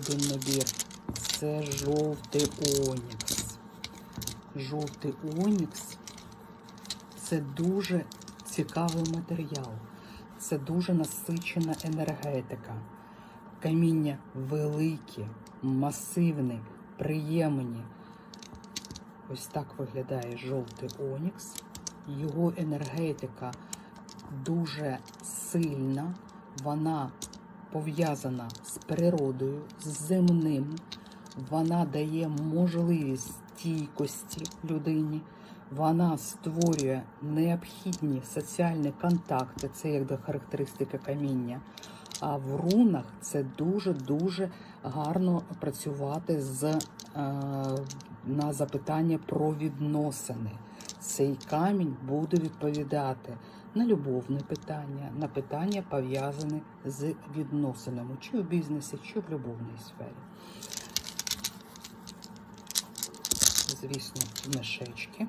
Один набір. Це жовтий онікс. Жовтий онікс це дуже цікавий матеріал. Це дуже насичена енергетика. Каміння великі, масивні, приємні. Ось так виглядає жовтий онікс. Його енергетика дуже сильна. Вона пов'язана з природою, з земним. Вона дає можливість стійкості людині. Вона створює необхідні соціальні контакти, це як до характеристики каміння. А в рунах це дуже-дуже гарно працювати з, е, на запитання про відносини. Цей камінь буде відповідати на любовне питання, на питання пов'язані з відносинами, чи в бізнесі, чи в любовній сфері. Звісно, мішечки.